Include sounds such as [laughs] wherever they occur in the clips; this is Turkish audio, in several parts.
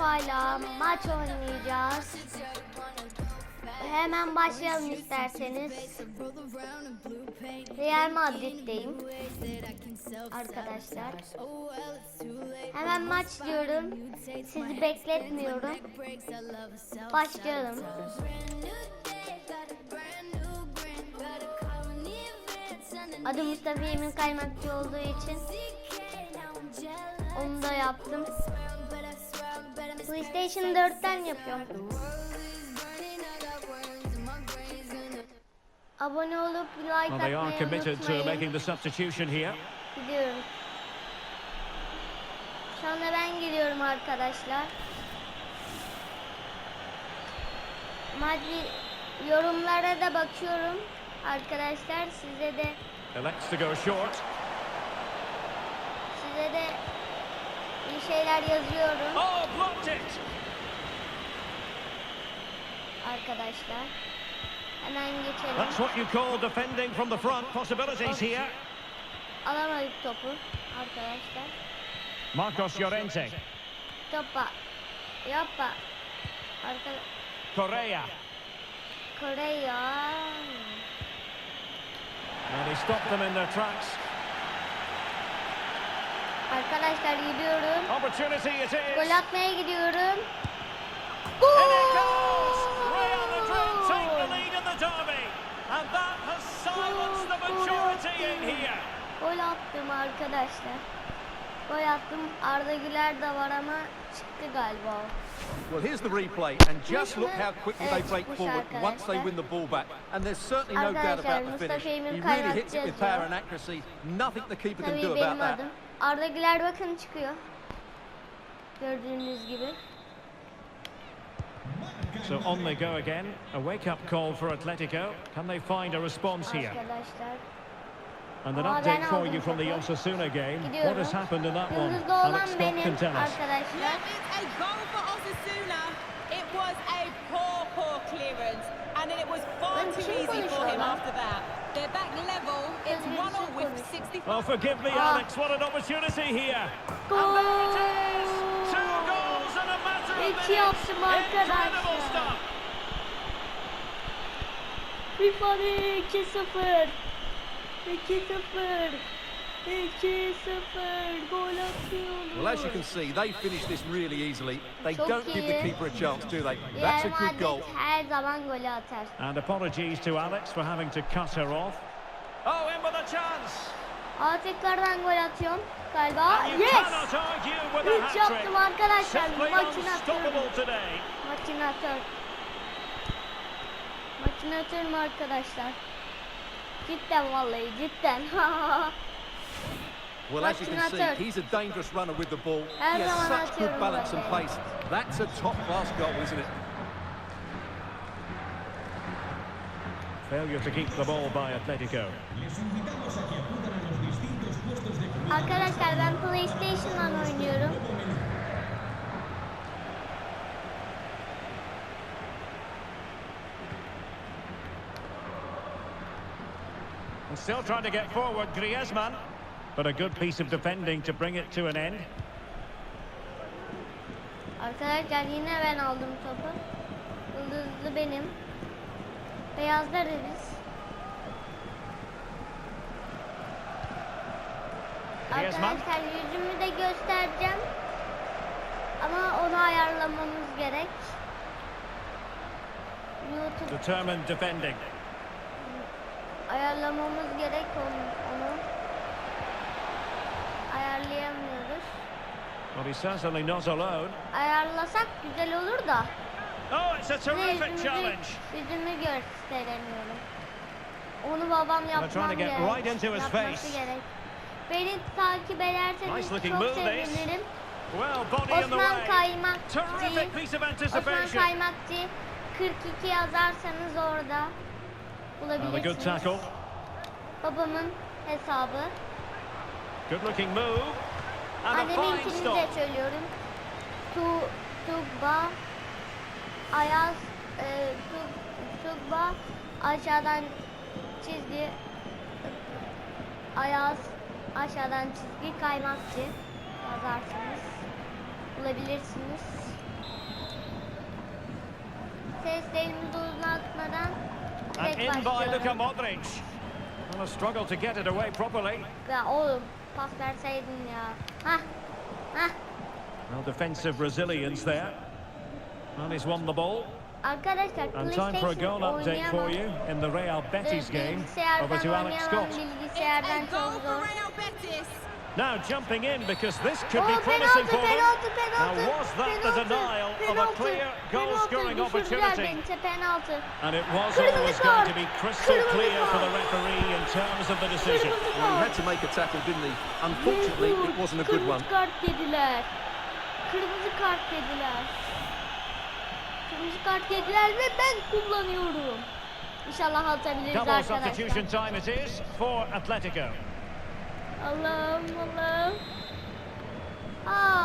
Urfa'yla maç oynayacağız. Hemen başlayalım isterseniz. Real Madrid'deyim. Arkadaşlar. Hemen maç diyorum. Sizi bekletmiyorum. Başlayalım. Adı Mustafa Emin Kaymakçı olduğu için onu da yaptım. PlayStation 4'ten yapıyorum. Abone olup like Well, they are committed to making the substitution here. Gidiyorum. Şu anda ben gidiyorum arkadaşlar. Maddi yorumlara da bakıyorum. Arkadaşlar size de Elects to go short. Iyi şeyler yazıyorum arkadaşlar. Hemen geçelim. That's what you call defending from the front. Possibilities here. Alamadık topu arkadaşlar. Marcos Llorente. Topa. Yapa. Arka Correa. Koreya. And he stopped them in their tracks. Arkadaşlar gidiyorum. Opportunity it is. Gol atmaya gidiyorum. Gol attım arkadaşlar. Gol attım. Arda Güler de var ama çıktı galiba. o. Well, here's the replay, and just look how quickly they break forward once they win the ball back. And there's certainly no doubt about the finish. He really hits it with power and accuracy. Nothing the keeper can do about that. Adım. Arda Güler bakın çıkıyor. Gördüğünüz gibi. So on they go again. A wake-up call for Atletico. Can they find a response here? Arkadaşlar. And an Aa, update for you from the topu. Osasuna game. Gidiyorum. What has happened in that one? Yıldızlı olan Alex Scott can tell us. arkadaşlar. Yeah, a goal for Osasuna. It was a poor, poor clearance, and then it was far too easy for him after that. They're back level. It's one all with konuşuyorum? 65. Oh, forgive me, Ah. Alex. What an opportunity here. Gol! And there it is. Two goals in a matter of İki minutes. yaptım Incredible arkadaşlar. stuff. FIFA 2-0. 2-0. 2-0. Well, as you can see, they finished this really easily. They Çok don't give the iyi. keeper a chance, do they? That's a good goal. Madrid her zaman golü atar. And apologies to Alex for having to cut her off. Oh, in with a chance. Aa tekrardan gol atıyorum galiba. And you Yes! cannot argue with a Üç hat-trick. yaptım arkadaşlar. Simply Makinatör. unstoppable today. Makinatör. Makinatörüm arkadaşlar. Cidden vallahi cidden. [laughs] Well, as you can see, he's a dangerous runner with the ball. Her He has zaman such good balance and pace. That's a top-class goal, isn't it? Failure to keep the ball by Atletico. arkadaşlar ben PlayStation'dan oynuyorum. And still trying to get forward, Griezmann. But a good piece of defending to bring it to an end. Arkadaşlar yine ben aldım topu. Yıldızlı benim. Beyazlar biz. Arkadaşlar yüzümü de göstereceğim. Ama onu ayarlamamız gerek. YouTube Determined defending. ayarlamamız gerek onu. onu. Ayarlayamıyoruz. Ayarlasak güzel olur da. Oh, it's a terrific challenge. yüzümü gösteremiyorum. Onu babam yapmam gerek. right into his Yapması face. gerek. Beni takip ederseniz çok sevinirim. Well, Osman. Kaymakçı. Osman. Kaymakçı 42 yazarsanız orada bulabilirsiniz. Babamın hesabı. Good looking move. And a fine Anneminkini stop. de söylüyorum. Tu, Tugba, Ayaz, e, Tug, Tugba, aşağıdan çizgi, Ayaz, aşağıdan çizgi, kaymakçı yazarsanız bulabilirsiniz. nefesle elimizi uzatmadan direkt in by Luka başlayalım. Modric. Well, a struggle to get it away properly. Ya oğlum pas verseydin ya. Hah. Hah. Well, defensive resilience there. And he's won the ball. Arkadaşlar And time for a goal update for you in the Real Betis game. Over to Alex Scott. Bilgisayardan çok zor. Now jumping in because this could be Oh, promising penaltı, for them. penaltı, penaltı, Now was that the penaltı, denial of a clear goal-scoring opportunity? And it was Kırmızı always going to be crystal kırmızı clear for the referee in terms of the decision. Well, he had to make a tackle, didn't he? Unfortunately, it wasn't a good one. Kırmızı kart dediler. Kırmızı kart dediler. Kırmızı kart dediler ve ben kullanıyorum. İnşallah atabiliriz Double arkadaşlar. substitution time it is for Atletico. Allah'ım Allah'ım. Aa.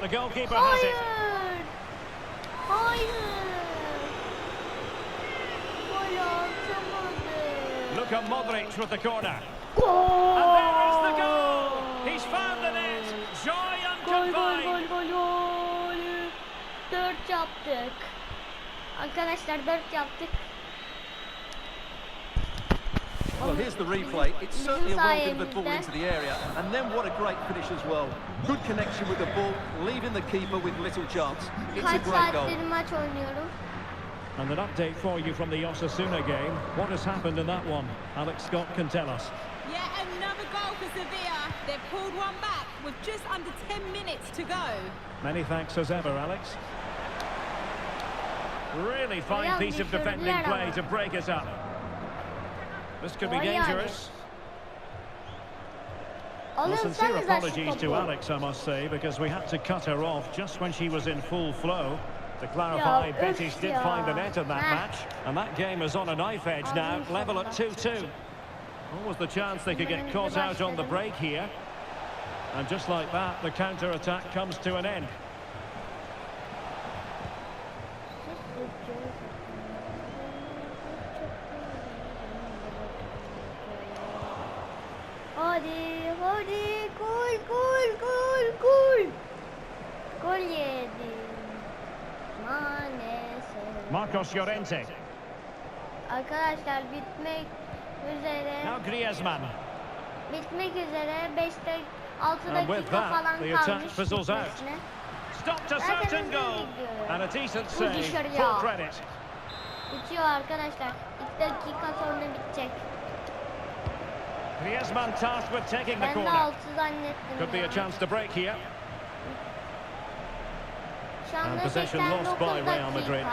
The goalkeeper has it. Hayır. Hayır. Gol atamadı. Luka Modric with the corner. Gol. And there is the goal! He's found the net. Joy Gol gol unconfined. gol gol gol. Dört yaptık. Arkadaşlar dört yaptık. Well, here's the replay. It's certainly a well delivered ball into the area. And then what a great finish as well. Good connection with the ball, leaving the keeper with little chance. It's a great goal. saattir maç oynuyorum. And an update for you from the Osasuna game. What has happened in that one? Alex Scott can tell us. Yet another goal for Sevilla. They've pulled one back with just under 10 minutes to go. Many thanks as ever, Alex. Really fine piece of defending play to break us up. This could be dangerous. Well, sincere apologies to. Alex, I must say, because we had to cut her off just when she was in full flow. To clarify, Betis did find the net in that match, and that game is on a knife edge now, level at 2-2. What was the chance they could get caught out on the break here? And just like that, the counter-attack comes to an end. Hadi hadi gol gol gol gol. Gol yedi. Maalesef. Marcos Llorente. Arkadaşlar bitmek üzere. Now Griezmann. Bitmek üzere 5 dak 6 And with dakika that, falan kalmış. Stopped a certain goal. And a decent save. Full credit. Bitiyor arkadaşlar. 2 dakika sonra bitecek. Griezmann tasked with taking the corner. Could be a chance to break here. And possession lost by Real. Madrid.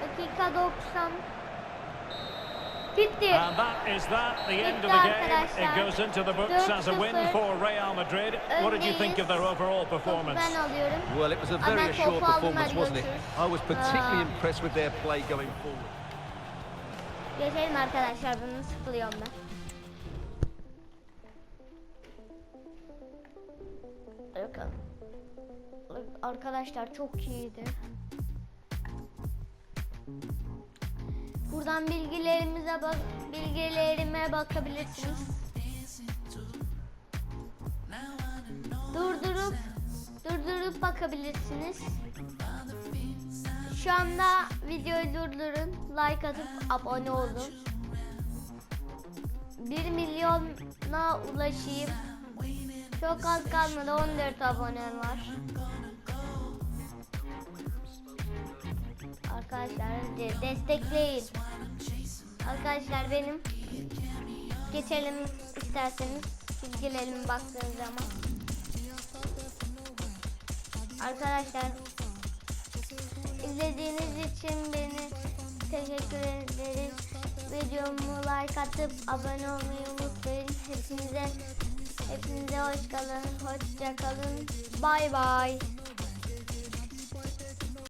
Dakika 90. Bitti. And that is that, the end of the game. It goes into the books as a win for Real Madrid. What did you think of their overall performance? Well, it was a very assured performance, wasn't it? I was particularly impressed with their play going forward. Geçelim arkadaşlar bunu sıkılıyorum ben. Arkadaşlar çok iyiydi. Buradan bilgilerimize bak bilgilerime bakabilirsiniz. Durdurup durdurup bakabilirsiniz. Şu anda videoyu durdurun, like atıp abone olun. 1 milyona ulaşayım. Çok az kalmadı 14 abonem var. Arkadaşlar de- destekleyin. Arkadaşlar benim geçelim isterseniz bilgilerime baktığınız zaman. Arkadaşlar İzlediğiniz için beni teşekkür ederim. Videomu like atıp abone olmayı unutmayın. Hepinize hepinize hoş kalın. Hoşça kalın. Bay bay.